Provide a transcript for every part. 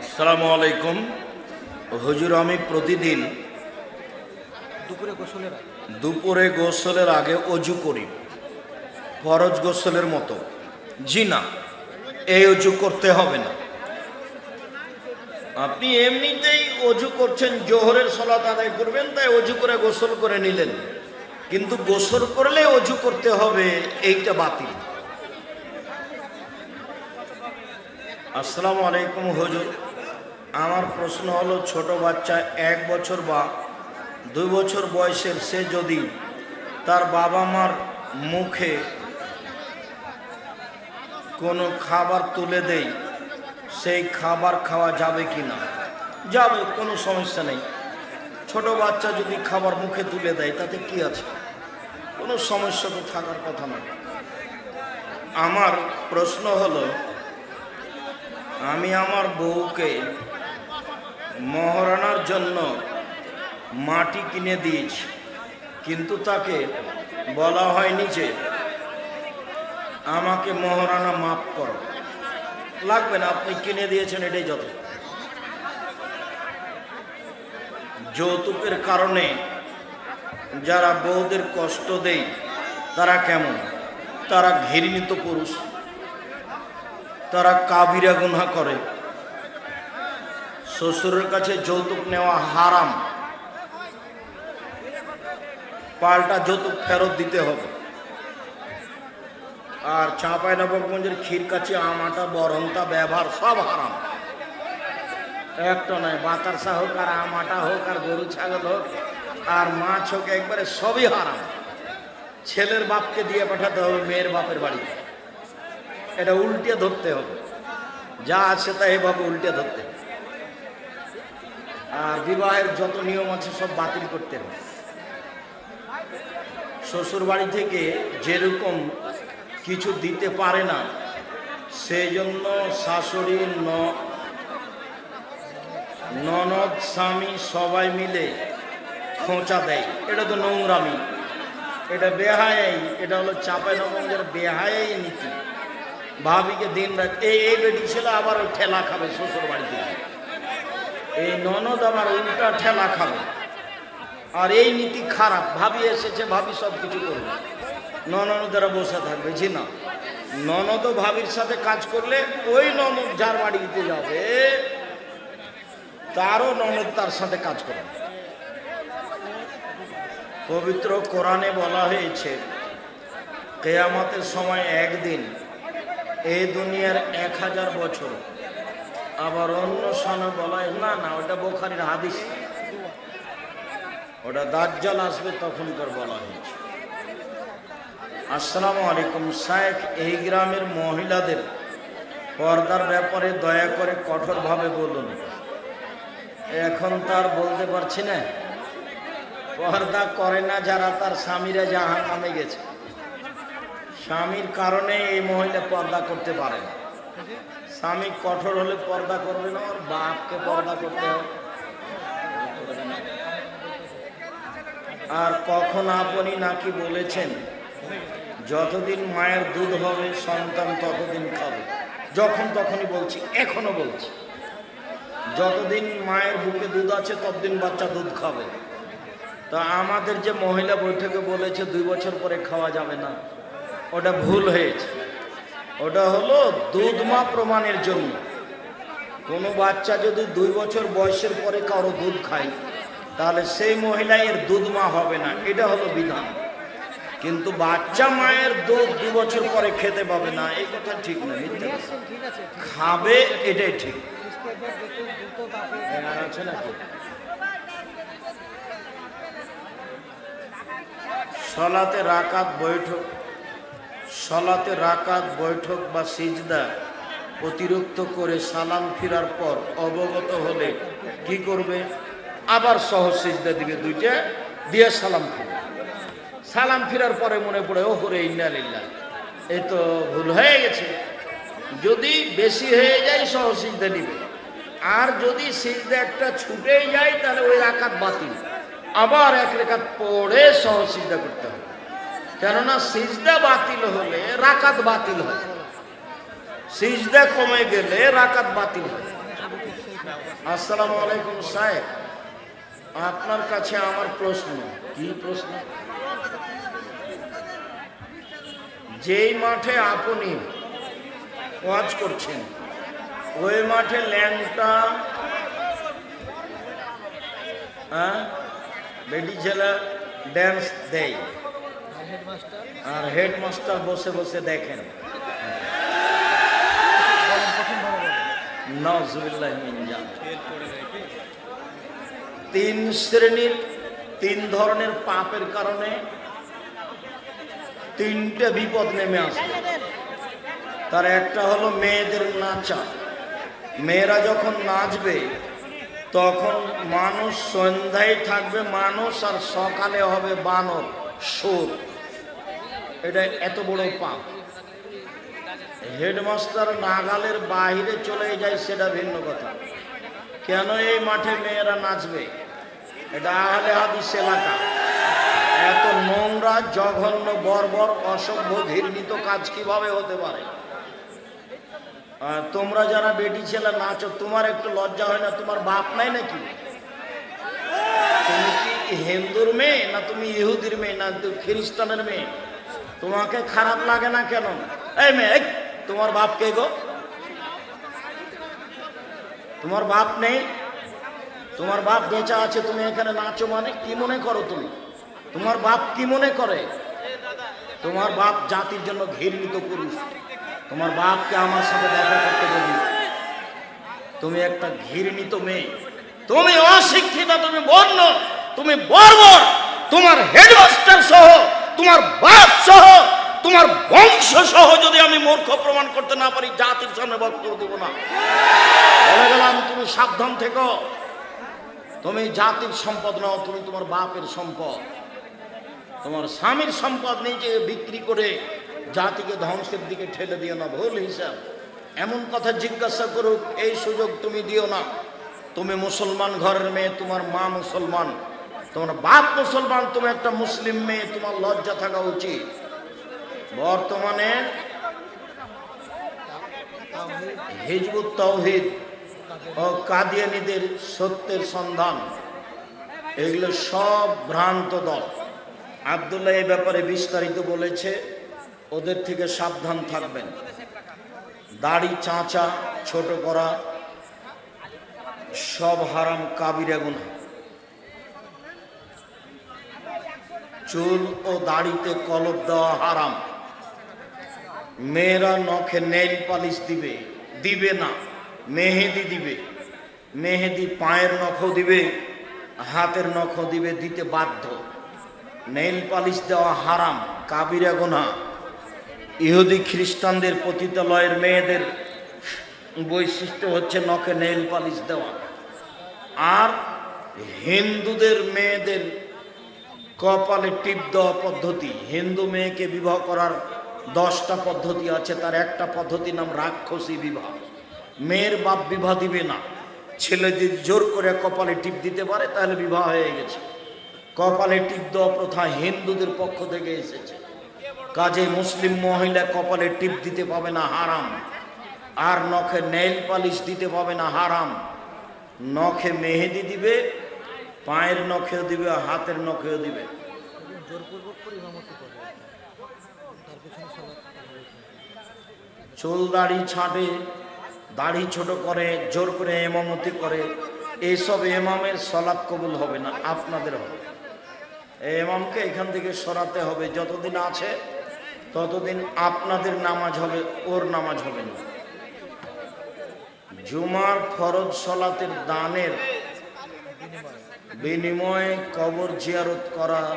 আসসালামু আলাইকুম। হুজুর আমি প্রতিদিন দুপুরে গোসলের আগে। দুপুরে গোসলের আগে অজু করি ফরজ গোসলের মতো। জি না এই অজু করতে হবে না। আপনি এমনিতেই অজু করছেন জোহরের সলাত আদায় করবেন তাই অজু করে গোসল করে নিলেন। কিন্তু গোসল করলে অজু করতে হবে এইটা বাতিল। আসসালামু আলাইকুম হুজুর। আমার প্রশ্ন হলো, ছোট বাচ্চা এক বছর বা দুই বছর বয়সের, সে যদি তার বাবা মার মুখে কোনো খাবার তুলে দেই সেই খাবার খাওয়া যাবে কি না? যাবে, কোনো সমস্যা নেই। ছোট বাচ্চা যদি খাবার মুখে তুলে দেয়, তাতে কি আছে? কোনো সমস্যা তো থাকার কথা না। আমার প্রশ্ন হলো, আমি আমার বউকে মহারানার জন্য মাটি কিনে দিয়েছি। কিন্তু তাকে বলা হয়নি যে, আমাকে মহারানা মাফ করো। লাগবে না, আপনি কিনে দিয়েছেন, এটাই যত যৌতুকের কারণে যারা বউদের কষ্ট দেয়, তারা কেমন? তারা ঘৃণিত পুরুষ। তারা কাবিরা গুনা করে। শ্বশুরের কাছে যৌতুক নেওয়া হারাম। পাল্টা যৌতুক ফেরত দিতে হবে। আর চাঁপাই নবাবগঞ্জের ক্ষীর কাছে আমাটা বরংটা ব্যবহার সব হারাম। একটা নয় বাতারসা হোক আর আমাটা হোক আর গরু, ছাগল হোক আর মাছ হোক, একবারে সবই হারাম। ছেলের বাপকে দিয়ে পাঠাতে হবে, মেয়ের বাপের বাড়িতে এটা উল্টে ধরতে হবে। যা আছে তা এভাবে উল্টে ধরতে হবে। বিবাহের যত নিয়ম আছে সব বাতিল করতে হবে। শ্বশুর বাড়ি থেকে যেরকম কিছু দিতে পারে না সেই জন্য শাশুড়ি ননদ, স্বামী সবাই মিলে খোঁচা দেয়। এটা তো নোংরামি। এটা বেহায়াই, এটা হলো চাপাই নবঙ্গের বেহায়াই নীতি। ভাবিকে দিন রাত এই এই বেটি ছিল আবার ঠেলা খাবে শ্বশুর বাড়ি থেকে এই ননদ আমার উল্টা ঠেলা খাবে। আর এই নীতি খারাপ, ভাবি এসেছে, ভাবি সব কিছু করবে ননদরা বসে থাকবে, জি না। ননদ ভাবির সাথে কাজ করলে ওই ননদ যার বাড়িতে যাবে, তারও ননদ তার সাথে কাজ করে পবিত্র কোরআনে বলা হয়েছে, কেয়ামতের সময় একদিন এই দুনিয়ার এক হাজার বছর আবার অন্য সনে বলা হয় না না ওটা বোখারির হাদিস। ওটা দাজ্জাল আসবে তখনকার বলা হয়েছে। আসসালামু আলাইকুম, শায়েখ, এই গ্রামের মহিলাদের পর্দার ব্যাপারে দয়া করে কঠোরভাবে বলুন। এখন তার বলতে পারছি না। পর্দা করে না যারা, তার স্বামীরা জাহান নামে গেছে। স্বামীর কারণে এই মহিলা পর্দা করতে পারে না। স্বামী কঠোর হলে পর্দা করবে না বাপকে পর্দা করতে হবে। আর কখন আপনি নাকি বলেছেন, যতদিন মায়ের দুধ হবে, সন্তান ততদিন খাবে। যখন তখনই বলছি এখনও বলছি। যতদিন মায়ের বুকে দুধ আছে, ততদিন বাচ্চা দুধ খাবে। তা আমাদের যে মহিলা বৈঠকে বলেছে, দুই বছর পরে খাওয়া যাবে না, ওটা ভুল হয়েছে। ওটা হলো দুধ মা প্রমাণের জন্য। কোনো বাচ্চা যদি দুই বছর বয়সের পরে কারও দুধ খায়, তাহলে সেই মহিলা এর দুধ মা হবে না। এটা হলো বিধান। কিন্তু বাচ্চা মায়ের দুধ দু বছর পরে খেতে পাবে না, এই কথা ঠিক না খাবে, এটাই ঠিক। সলাতে রাকাত বৈঠক। সলাতে রাকাত, বৈঠক বা সিজদা অতিরিক্ত করে সালাম ফিরার পর অবগত হলে কি করবে? আবার সহ সিজদা দিবে দুইটা, দিয়ে সালাম ফিরবে। সালাম ফিরার পরে মনে পড়ে ও হরে ইন্নালিল্লাহ এই তো ভুল হয়ে গেছে। যদি বেশি হয়ে যায়, সহ সিজদা নিবে। আর যদি সিজদা একটা ছুটে যায়, তাহলে ওই রাকাত বাতিল। আবার এক রেখাত পড়ে সহ সিজদা করতে হবে। কেননা সিজদা বাতিল হলে রাকাত বাতিল হয়। সিজদা কমে গেলে রাকাত বাতিল হয়। আসসালামু আলাইকুম সাহেব, আপনার কাছে আমার প্রশ্ন, কি প্রশ্ন? যেই মাঠে আপনি ওয়াজ করছেন, ওই মাঠে ল্যাংটা হ্যাঁ বেটি ছেলে ড্যান্স দেয়। আর হেডমাস্টার বসে বসে দেখেন। তিন শ্রেণির, তিন ধরনের পাপের কারণে তিনটে বিপদ নেমে আসবে তার একটা হলো মেয়েদের নাচা। মেয়েরা যখন নাচবে, তখন মানুষ সন্ধ্যায় থাকবে, মানুষ আর সকালে হবে বানর, সুর। এটা এত বড় পাপ। হেডমাস্টার নাগালের বাইরে চলে যায় সেটা ভিন্ন কথা। কেন এই মাঠে মেয়েরা নাচবে? এটা আহলে হাদিস এলাকা। এত নোংরা, জঘন্য, বর্বর, অসভ্য, ঘৃণিত কাজ কীভাবে হতে পারে? তোমরা যারা বেটি ছেলে নাচো, তোমার একটু লজ্জা হয় না? তোমার বাপ নাই নাকি? তুমি কি হিন্দুর মেয়ে না তুমি ইহুদির মেয়ে না? খ্রিস্টানের মেয়ে? তোমাকে খারাপ লাগে না কেন? এই মেয়ে তোমার বাপ কে গো? তোমার বাপ নেই? তোমার বাপ বেঁচা আছে, তুমি এখানে নাচো মানে কি মনে করো তুমি? তোমার বাপ কি মনে করে? তোমার বাপ জাতির জন্য ঘৃণিত পুরুষ। তোমার বাপকে আমার সাথে দেখা করতে বলি। তুমি একটা ঘৃণিত মেয়ে। তুমি অশিক্ষিত, তুমি বর্ণ তুমি বর্বর, তোমার হেডমাস্টার সহ তোমার বাপ সহ, তোমার বংশ সহ যদি আমি মূর্খ প্রমাণ করতে না পারি, জাতির সামনে বক্তব্য দেবো না। বলে গেলাম, তুমি সাবধান থেকো। তুমি জাতির সম্পদ নাও, তুমি তোমার বাপের সম্পদ। তোমার স্বামীর সম্পদ নিজে বিক্রি করে জাতিকে ধ্বংসের দিকে ঠেলে দিও না, ভুল হিসাব। এমন কথা জিজ্ঞাসা করুক, এই সুযোগ তুমি দিও না। তুমি মুসলমান ঘরের মেয়ে, তোমার মা মুসলমান। তোমার বাপ মুসলমান, তুমি একটা মুসলিম মেয়ে, তোমার লজ্জা থাকা উচিত। বর্তমানে হিজবুত তৌহিদ ও কাদিয়ানিদের সত্যের সন্ধান, এগুলো সব ভ্রান্ত দল। আবদুল্লাহ এই ব্যাপারে বিস্তারিত বলেছে, ওদের থেকে সাবধান থাকবেন। দাড়ি, চাঁচা, ছোট করা, সব হারাম কাবিরা গুনা চুল ও দাড়িতে কলপ দেওয়া হারাম। মেয়েরা নখে নেইল পালিশ দিবে দিবে না, মেহেদি দিবে, মেহেদি পায়ের নখও দিবে, হাতের নখও দিবে, দিতে বাধ্য। নেইল পালিশ দেওয়া হারাম, কাবিরা গোনা ইহুদি খ্রিস্টানদের পতিতালয়ের মেয়েদের বৈশিষ্ট্য হচ্ছে নখে নেইল পালিশ দেওয়া। আর হিন্দুদের মেয়েদের কপালে টিপ দেওয়া পদ্ধতি। হিন্দু মেয়েকে বিবাহ করার দশটা পদ্ধতি আছে, তার একটা পদ্ধতি নাম রাক্ষসী বিবাহ। মেয়ের বাপ বিবাহ দিবে না। ছেলে যদি জোর করে কপালে টিপ দিতে পারে, তাহলে বিবাহ হয়ে গেছে। কপালে টিপ দেওয়া প্রথা হিন্দুদের পক্ষ থেকে এসেছে। কাজে মুসলিম মহিলা কপালে টিপ দিতে পাবে না, হারাম। আর নখে নেইল পালিশ দিতে পাবে না, হারাম। নখে মেহেদি দিবে পায়ের নখেও দিবে হাতের নখেও দিবে। চুল দাড়ি ছাঁটে দাড়ি ছোট করে জোর করে এমামতি করে এইসব এমামের সলাপ কবুল হবে না আপনাদের হবে। এমামকে এখান থেকে সরাতে হবে যতদিন আছে ততদিন আপনাদের নামাজ হবে ওর নামাজ হবে না। জুমার ফরজ সলাতের দানের বিনিময়ে কবর জিয়ারত করা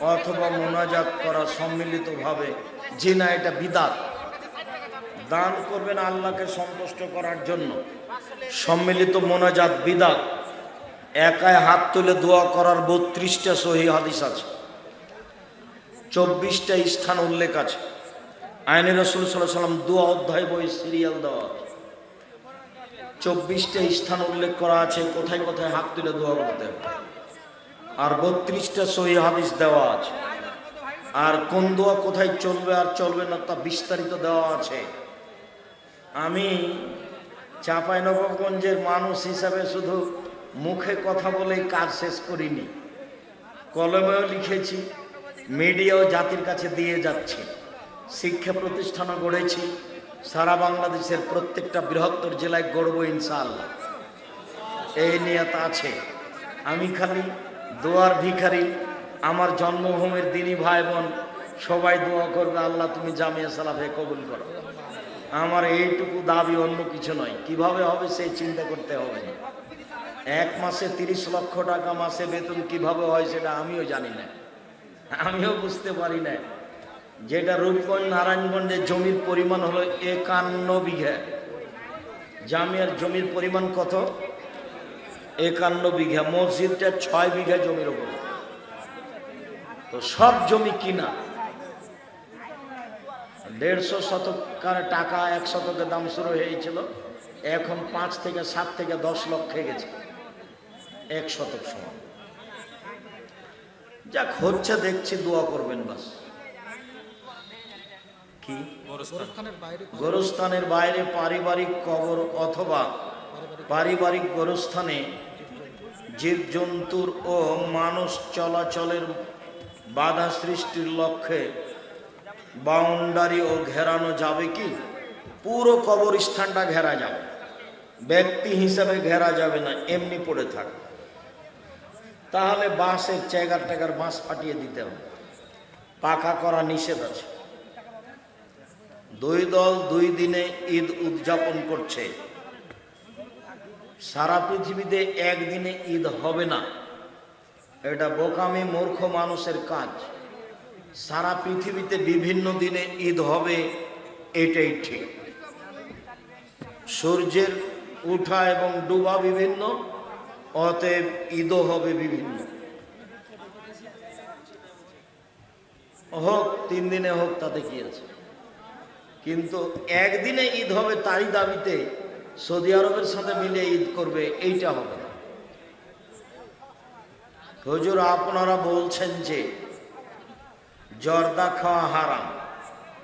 অথবা মোনাজাত করা সম্মিলিতভাবে। জি না, এটা বিদাত। দান করবেন আল্লাহকে সন্তুষ্ট করার জন্য। সম্মিলিত মোনাজাত বিদাত। একায় হাত তুলে দোয়া করার বত্রিশটা সহি হাদিস আছে। চব্বিশটা স্থান উল্লেখ আছে। আইনে রসুল সাল্লাহ সাল্লাম দোয়া অধ্যায় বই সিরিয়াল দেওয়া আছে। চব্বিশটা স্থান উল্লেখ করা আছে, কোথায় কোথায় হাত তুলে দোয়া করতে আর বত্রিশটা সহি হাদিস দেওয়া আছে। আর কোন দোয়া কোথায় চলবে আর চলবে না তা বিস্তারিত দেওয়া আছে। আমি চাঁপাই নবাবগঞ্জের মানুষ হিসাবে শুধু মুখে কথা বলেই কাজ শেষ করিনি। কলমেও লিখেছি, মিডিয়াও জাতির কাছে দিয়ে যাচ্ছে। শিক্ষা প্রতিষ্ঠানও গড়েছি। সারা বাংলাদেশের প্রত্যেকটা বৃহত্তর জেলায় গড়ব ইনশাআল্লাহ। এই নিয়ত আছে। আমি খালি দোয়ার ভিখারি, আমার জন্মভূমির দিনী ভাই বোন সবাই দোয়া করবে, আল্লাহ তুমি জামিয়া সালাফে কবুল করো। আমার এইটুকু দাবি অন্য কিছু নয়। কীভাবে হবে সেই চিন্তা করতে হবে। এক মাসে তিরিশ লক্ষ টাকা মাসে বেতন কীভাবে হয় সেটা আমিও জানি না। আমিও বুঝতে পারি না। যেটা রূপগঞ্জ নারায়ণগঞ্জের জমির পরিমাণ হলো একান্ন বিঘা। জামিয়ার জমির পরিমাণ কত? একান্ন বিঘা। মসজিদটা ছয় বিঘা জমির ওপর তো সব জমি কিনা? দেড়শো শতকার টাকা, এক শতকের দাম শুরু হয়েছিল। এখন পাঁচ থেকে সাত থেকে দশ লক্ষে গেছে। এক শতক সমান। যাক, হচ্ছে, দেখছি, দোয়া করবেন বাস। কি? গোরস্থানের বাইরে পারিবারিক কবর অথবা পারিবারিক গোরস্থানে জীবজন্তুর ও মানুষ চলাচলের বাধা সৃষ্টির লক্ষ্যে বাউন্ডারি ও ঘেরানো যাবে কি? পুরো কবরস্থানটা ঘেরা যাবে। ব্যক্তি হিসাবে ঘেরা যাবে না এমনি পড়ে থাক। তাহলে বাঁশের চেগার টেগার বাঁশ ফাটিয়ে দিতে হবে। পাকা করা নিষেধ আছে। দুই দল দুই দিনে ঈদ উদযাপন করছে। সারা পৃথিবীতে একদিনে ঈদ হবে না। এটা বোকামি মূর্খ মানুষের কাজ। সারা পৃথিবীতে বিভিন্ন দিনে ঈদ হবে, এটাই ঠিক। সূর্যের উঠা এবং ডুবা বিভিন্ন, অতএব ঈদও হবে বিভিন্ন। হোক, তিন দিনে হোক, তাতে কি আছে? কিন্তু একদিনে ঈদ হবে তারই দাবিতে সৌদি আরবের সাথে মিলে ঈদ করবে, এইটা হবে হুজুর, আপনারা বলছেন যে জর্দা খাওয়া হারাম।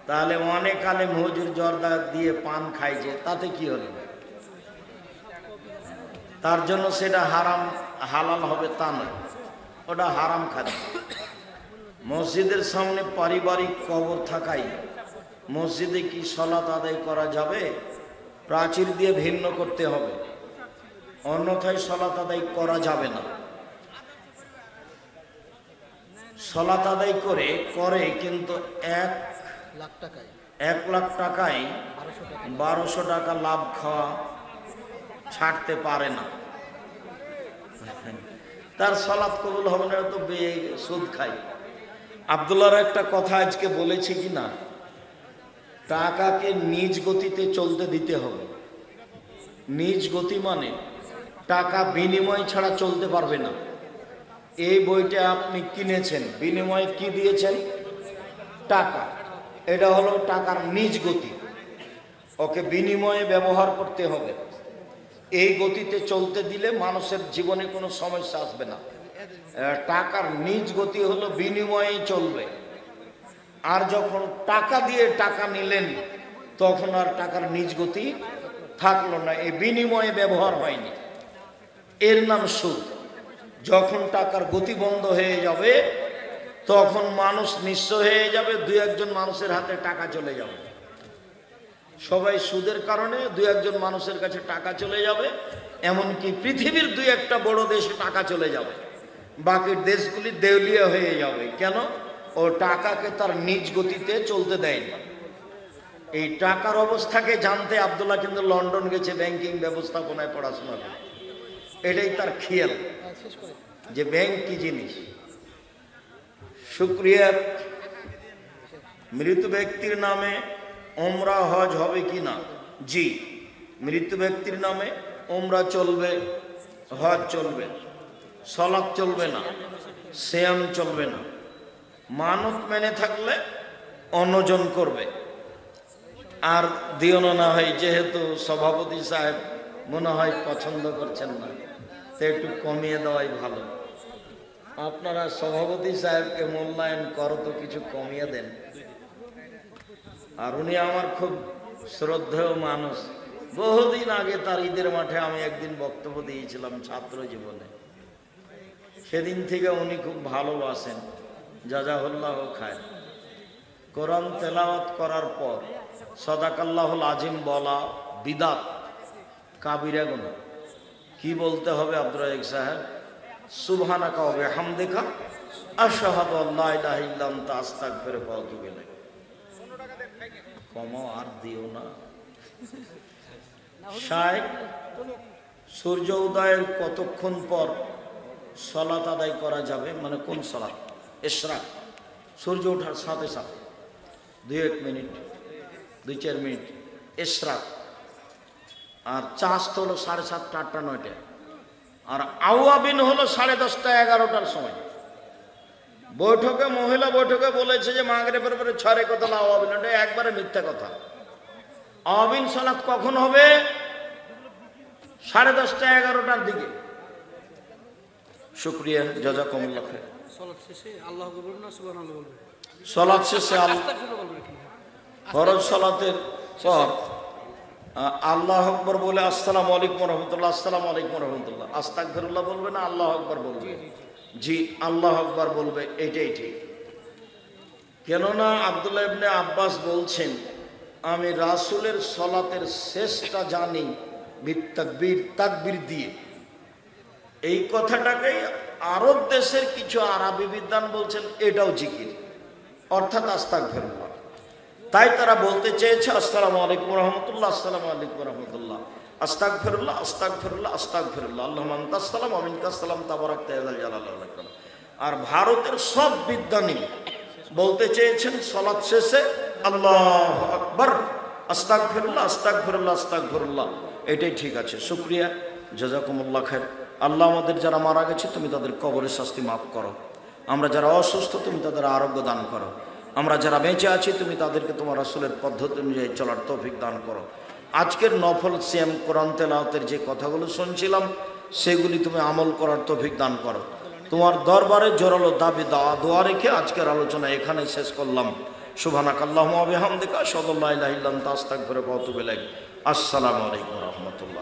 তাহলে অনেক আলেম হজুর জর্দা দিয়ে পান খায় যে, তাতে কি হলো? তার জন্য সেটা হারাম, হালাল হবে তা নয়। ওটা হারাম খাদ্য। মসজিদের সামনে পারিবারিক কবর থাকাই মসজিদে কি সলাত আদায় করা যাবে? প্রাচীর দিয়ে ভিন্ন করতে হবে। অন্যথায় সলাত আদায় করা যাবে না। সলাত আদায় করে করে কিন্তু এক লাখ টাকায়। এক লাখ টাকায় বারোশো টাকা। লাভ খাওয়া ছাড়তে পারে না। তার সলাৎ কবুল হবে না তো বে- সুদ খাই আবদুল্লাহর একটা কথা আজকে বলেছে কি না? টাকাকে নিজ গতিতে চলতে দিতে হবে। নিজ গতি মানে টাকা বিনিময় ছাড়া চলতে পারবে না। এই বইটা আপনি কিনেছেন, বিনিময়ে কি দিয়েছেন? টাকা। এটা হলো টাকার নিজ গতি। ওকে বিনিময়ে ব্যবহার করতে হবে। এই গতিতে চলতে দিলে মানুষের জীবনে কোনো সমস্যা আসবে না। টাকার নিজ গতি হলো বিনিময়েই চলবে। আর যখন টাকা দিয়ে টাকা নিলেন, তখন আর টাকার নিজ গতি থাকল না এই বিনিময়ে ব্যবহার হয়নি। এর নাম সুদ। যখন টাকার গতি বন্ধ হয়ে যাবে, তখন মানুষ নিঃস্ব হয়ে যাবে দু একজন মানুষের হাতে টাকা চলে যাবে। সবাই সুদের কারণে দু একজন মানুষের কাছে টাকা চলে যাবে, এমনকি পৃথিবীর দুই একটা বড় দেশে টাকা চলে যাবে। বাকি দেশগুলি দেউলিয়া হয়ে যাবে। কেন? ও টাকাকে তার নিজ গতিতে চলতে দেয়নি। এই টাকার অবস্থাকে জানতে আবদুল্লাহ কিন্তু লন্ডন গেছে ব্যাংকিং ব্যবস্থাপনায় পড়াশোনা করে। এটাই তার খেয়াল। যে ব্যাংক কি জিনিস? শুক্রিয়া। মৃত ব্যক্তির নামে ওমরা হজ হবে কি না? জি, মৃত ব্যক্তির নামে ওমরা চলবে, হজ চলবে সলাপ চলবে না শ্যাম চলবে না। মানত মেনে থাকলে অন্নজন করবে। আর দিও না হয়, যেহেতু সভাপতি সাহেব মনে হয় পছন্দ করছেন না, তো একটু কমিয়ে দেওয়াই ভালো। আপনারা সভাপতি সাহেবকে মূল্যায়ন করো তো, কিছু কমিয়ে দেন। আর উনি আমার খুব শ্রদ্ধেয় মানুষ। বহুদিন আগে তার ঈদের মাঠে আমি একদিন বক্তব্য দিয়েছিলাম ছাত্র জীবনে। সেদিন থেকে উনি খুব ভালোবাসেন। জাজাহুল্লাহ খায়। কোরআন তেলাওয়াত করার পর সদাকাল্লাহুল আজিম বলা বিদাত, কাবিরা গুনা কি বলতে হবে আব্দুর সাহেব? সুবহানা কাবে হামদেখা আশাহাদ আল্লাহ ইলাহা ইল্লা আনতা, আস্তাগফিরুকা ওয়া আতুবু ইলাইক। কমাও আর দিও না। শায়েখ, সূর্য উদয়ের কতক্ষণ পর সলাত আদায় করা যাবে? মানে কোন সলাত? এশরাক সূর্য ওঠার সাথে সাথে দুই এক মিনিট, দুই চার মিনিট এশরাক আর চাষত হলো সাড়ে সাতটা, আটটা, নয়টা। আর আউয়াবিন হলো সাড়ে দশটা, এগারোটার সময়। বৈঠকে, মহিলা বৈঠকে বলেছে যে মাগরেবের পরে ছড়ে কথা আওয়াবিন ওটা একবারে মিথ্যা কথা। আওয়াবিন সালাত কখন হবে? সাড়ে দশটা, এগারোটার দিকে। শুক্রিয়া, জাজাকুমুল্লাহ খায় সলাৎ শেষে ফরজ সলাতের পর। আল্লাহ আকবর বলে আসসালামু আলাইকুম রহমতুল্লাহ আসসালামু আলাইকুম রহমতুল্লাহ। আস্তাক ফিরুল্লাহ বলবে না আল্লাহ আকবর বলবে? জি আল্লাহ আকবর বলবে এটাই ঠিক। কেননা আবদুল্লাহ ইবনে আব্বাস বলছেন আমি রাসূলের সলাতের শেষটা জানি বিত্তাকবীর তাকবীর দিয়ে। এই কথাটাকেই আরব দেশের কিছু আরবি বিদ্বান বলছেন, এটাও জিকির। অর্থাৎ আস্তাক ফেরুল্লাহ তাই তারা বলতে চেয়েছে, আসসালামু আলাইকুম রহমতুল্লাহ, আসসালামু আলাইকুম রহমতুল্লাহ। আস্তাক ফেরুল্লাহ আস্তাক ফেরুল্লাহ আস্তাক ফেরুল্লাহ আল্লাহ মান্তাসালাম আমিন কাসালাম তাবারাক তায়াল জালাল আর ভারতের সব বিদ্যানী বলতে চেয়েছেন, সলাৎ শেষে আল্লাহ আকবর আস্তাক ফেরুল্লাহ আস্তাক ফেরুল্লাহ আস্তাক ফেরুল্লাহ এটাই ঠিক আছে। শুক্রিয়া। জাজাকুমুল্লাহ খায় আল্লাহ আমাদের যারা মারা গেছে, তুমি তাদের কবরের শাস্তি মাফ করো। আমরা যারা অসুস্থ, তুমি তাদের আরোগ্য দান করো। আমরা যারা বেঁচে আছি, তুমি তাদেরকে তোমার আসলের পদ্ধতি অনুযায়ী চলার তৌফিক দান করো। আজকের নফল সিএম কোরআন তেলাওতের যে কথাগুলো শুনছিলাম, সেগুলি তুমি আমল করার তৌফিক দান করো। তোমার দরবারে জোরালো দাবি দাওয়া দোয়া রেখে আজকের আলোচনা এখানে শেষ করলাম। আল্লা ইলাহা ইল্লা আনতা আস্তাগফিরুকা ওয়া আতুবু ইলাইক। আসসালামু আলাইকুম ওয়া রাহমাতুল্লাহ।